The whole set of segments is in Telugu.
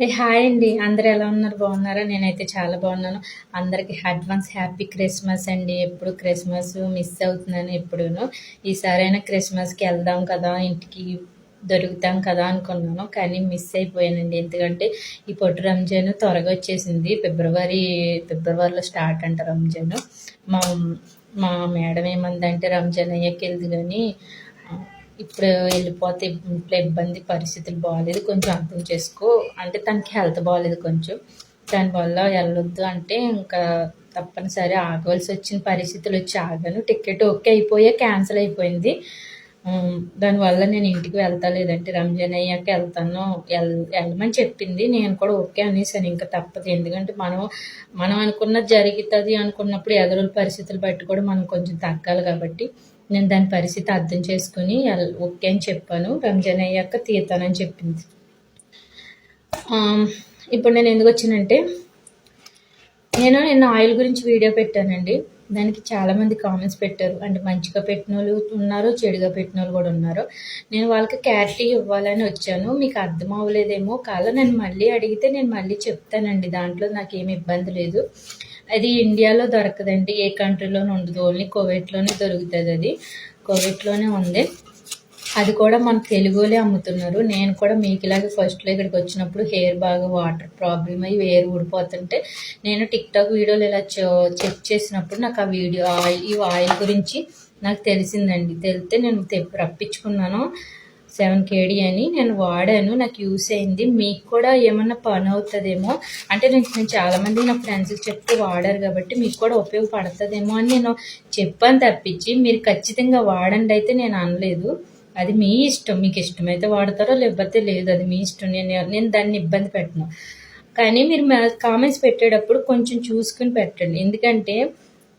ఏ హాయ్ అండి. అందరు ఎలా ఉన్నారు? బాగున్నారా? నేనైతే చాలా బాగున్నాను. అందరికి అడ్వాన్స్ హ్యాపీ క్రిస్మస్ అండి. ఎప్పుడు క్రిస్మస్ మిస్ అవుతున్నాను ఎప్పుడూను. ఈసారైనా క్రిస్మస్కి వెళ్దాం కదా ఇంటికి దొరుకుతాం కదా అనుకున్నాను కానీ మిస్ అయిపోయానండి. ఎందుకంటే ఈ పొట్టు రంజాన్ త్వరగా వచ్చేసింది. ఫిబ్రవరి ఫిబ్రవరిలో స్టార్ట్ అంట రంజాన్. మా మా మేడం ఏమందంటే రంజాన్ అయ్యాక వెళ్దు కానీ ఇప్పుడు వెళ్ళిపోతే ఇంట్లో ఇబ్బంది పరిస్థితులు బాగాలేదు కొంచెం అర్థం చేసుకో. అంటే తనకి హెల్త్ బాగాలేదు కొంచెం. దానివల్ల వెళ్ళొద్దు అంటే ఇంకా తప్పనిసరి ఆగవలసి వచ్చిన పరిస్థితులు వచ్చి ఆగాను. టికెట్ ఓకే అయిపోయా క్యాన్సిల్ అయిపోయింది. దానివల్ల నేను ఇంటికి వెళ్తా లేదంటే రంజాన్ అయ్యాక వెళ్తాను. వెళ్ వెళ్ళమని చెప్పింది. నేను కూడా ఓకే అనేసాను. ఇంకా తప్పదు. ఎందుకంటే మనం మనం అనుకున్నది జరుగుతుంది అనుకున్నప్పుడు ఎదురుల పరిస్థితులు బట్టి కూడా మనం కొంచెం తగ్గాలి కాబట్టి నేను దాని పరిస్థితి అర్థం చేసుకుని ఓకే అని చెప్పాను. రంజాన్ అయ్యాక తీరుతానని చెప్పింది. ఇప్పుడు నేను ఎందుకు వచ్చానంటే నేను నిన్న ఆయిల్ గురించి వీడియో పెట్టానండి. దానికి చాలామంది కామెంట్స్ పెట్టారు. అంటే మంచిగా పెట్టిన వాళ్ళు ఉన్నారు చెడుగా పెట్టిన వాళ్ళు కూడా ఉన్నారు. నేను వాళ్ళకి క్లారిటీ ఇవ్వాలని వచ్చాను. మీకు అర్థం అవ్వలేదేమో కాదు నేను మళ్ళీ అడిగితే నేను మళ్ళీ చెప్తానండి. దాంట్లో నాకు ఏమి ఇబ్బంది లేదు. అది ఇండియాలో దొరకదండి. ఏ కంట్రీలోనే ఉండదు. ఓన్లీ కోవిడ్లోనే దొరుకుతుంది అది. కోవిడ్లోనే ఉంది. అది కూడా మన తెలుగులే అమ్ముతున్నారు. నేను కూడా మీకు ఇలాగే ఫస్ట్లో ఇక్కడికి వచ్చినప్పుడు హెయిర్ బాగా వాటర్ ప్రాబ్లమ్ అయ్యి వేరు ఊడిపోతుంటే నేను టిక్ టాక్ వీడియోలు ఇలా చెక్ చేసినప్పుడు నాకు ఆ వీడియో ఆయిల్ ఈ ఆయిల్ గురించి నాకు తెలిసిందండి. తెలితే నేను రప్పించుకున్నాను. సెవెన్ కేడీ అని నేను వాడాను. నాకు యూస్ అయింది. మీకు కూడా ఏమన్నా పని అవుతుందేమో అంటే నేను నేను చాలామంది నా ఫ్రెండ్స్కి చెప్తే వాడారు కాబట్టి మీకు కూడా ఉపయోగపడుతుందేమో అని నేను చెప్పాను తప్పించి మీరు ఖచ్చితంగా వాడండి అయితే నేను అనలేదు. అది మీ ఇష్టం మీకు ఇష్టమైతే వాడతారో లేకపోతే లేదు అది మీ ఇష్టం. నేను నేను దాన్ని ఇబ్బంది పెట్టను. కానీ మీరు కామెంట్స్ పెట్టేటప్పుడు కొంచెం చూసుకుని పెట్టండి. ఎందుకంటే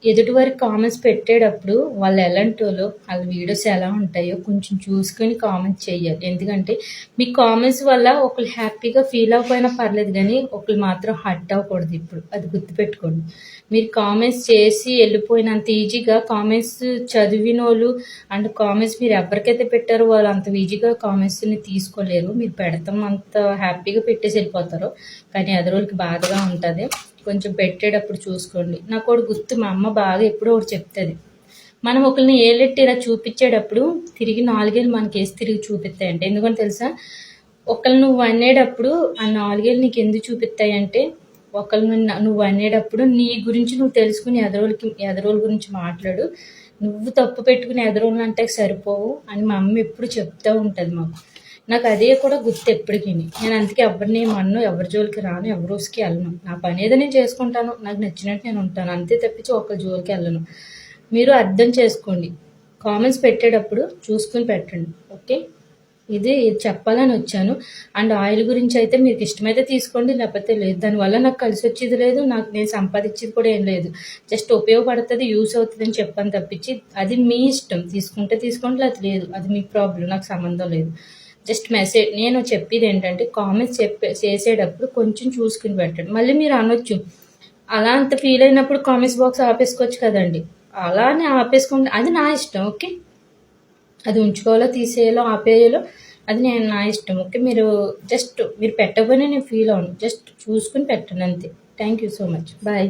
ఎదుటివారి కామెంట్స్ పెట్టేటప్పుడు వాళ్ళు ఎలాంటి వాళ్ళు వాళ్ళ వీడియోస్ ఎలా ఉంటాయో కొంచెం చూసుకొని కామెంట్స్ చేయాలి. ఎందుకంటే మీ కామెంట్స్ వల్ల ఒకళ్ళు హ్యాపీగా ఫీల్ అవ్వకపోయినా పర్లేదు కానీ ఒకళ్ళు మాత్రం హర్ట్ అవ్వకూడదు ఇప్పుడు. అది గుర్తుపెట్టుకోండి. మీరు కామెంట్స్ చేసి వెళ్ళిపోయినంత ఈజీగా కామెంట్స్ చదివిన వాళ్ళు అండ్ కామెంట్స్ మీరు ఎవరికైతే పెట్టారో వాళ్ళు అంత ఈజీగా కామెంట్స్ని తీసుకోలేరు. మీరు పెడతాం అంత హ్యాపీగా పెట్టేసి వెళ్ళిపోతారు. కానీ ఎదురోళ్ళకి బాధగా ఉంటుంది. కొంచెం పెట్టేటప్పుడు చూసుకోండి. నాకు ఒకటి గుర్తు మా అమ్మ బాగా ఎప్పుడో ఒకటి చెప్తుంది. మనం ఒకరిని ఏలెట్టి ఇలా చూపించేటప్పుడు తిరిగి నాలుగేళ్ళు మనకి వేసి తిరిగి చూపిస్తాయంటే ఎందుకంటే తెలుసా? ఒకళ్ళు నువ్వు అనేటప్పుడు ఆ నాలుగేళ్ళు నీకు ఎందుకు చూపిస్తాయి అంటే ఒకళ్ళు నువ్వు అనేటప్పుడు నీ గురించి నువ్వు తెలుసుకుని ఎదరోళ్ళకి ఎదరోళ్ళ గురించి మాట్లాడు. నువ్వు తప్పు పెట్టుకుని ఎదరోళ్ళు అంటే సరిపోవు అని మా అమ్మ ఎప్పుడు చెప్తూ ఉంటుంది మాకు. నాకు అదే కూడా గుర్తు ఎప్పటికీ. నేను అందుకే ఎవరిని మన్ను ఎవరి జోలికి రాను ఎవరి రోజుకి వెళ్ళను. నా పని ఏదో నేను చేసుకుంటాను నాకు నచ్చినట్టు నేను ఉంటాను. అంతే తప్పించి ఒక జోలికి వెళ్ళను. మీరు అర్థం చేసుకోండి. కామెంట్స్ పెట్టేటప్పుడు చూసుకుని పెట్టండి. ఓకే? ఇది చెప్పాలని వచ్చాను. అండ్ ఆయిల్ గురించి అయితే మీకు ఇష్టమైతే తీసుకోండి లేకపోతే లేదు. దానివల్ల నాకు కలిసి వచ్చేది లేదు నాకు నేను సంపాదించేది కూడా ఏం లేదు. జస్ట్ ఉపయోగపడుతుంది యూస్ అవుతుంది అని చెప్పని తప్పించి అది మీ ఇష్టం. తీసుకుంటే తీసుకోండి లేకపోతే లేదు. అది మీ ప్రాబ్లం నాకు సంబంధం లేదు. జస్ట్ మెసేజ్ నేను చెప్పేది ఏంటంటే కామెంట్స్ చెప్పే చేసేటప్పుడు కొంచెం చూసుకుని పెట్టండి. మళ్ళీ మీరు అనొచ్చు. అలా అంత ఫీల్ అయినప్పుడు కామెంట్స్ బాక్స్ ఆపేసుకోవచ్చు కదండి. అలానే ఆపేసుకుంటే అది నా ఇష్టం ఓకే? అది ఉంచుకోవాలో తీసేయాలో ఆపేయాలో అది నేను నా ఇష్టం ఓకే? మీరు జస్ట్ మీరు పెట్టకపోయినా నేను ఫీల్ అవ్వను జస్ట్ చూసుకుని పెట్టండి అంతే. Thank you so much bye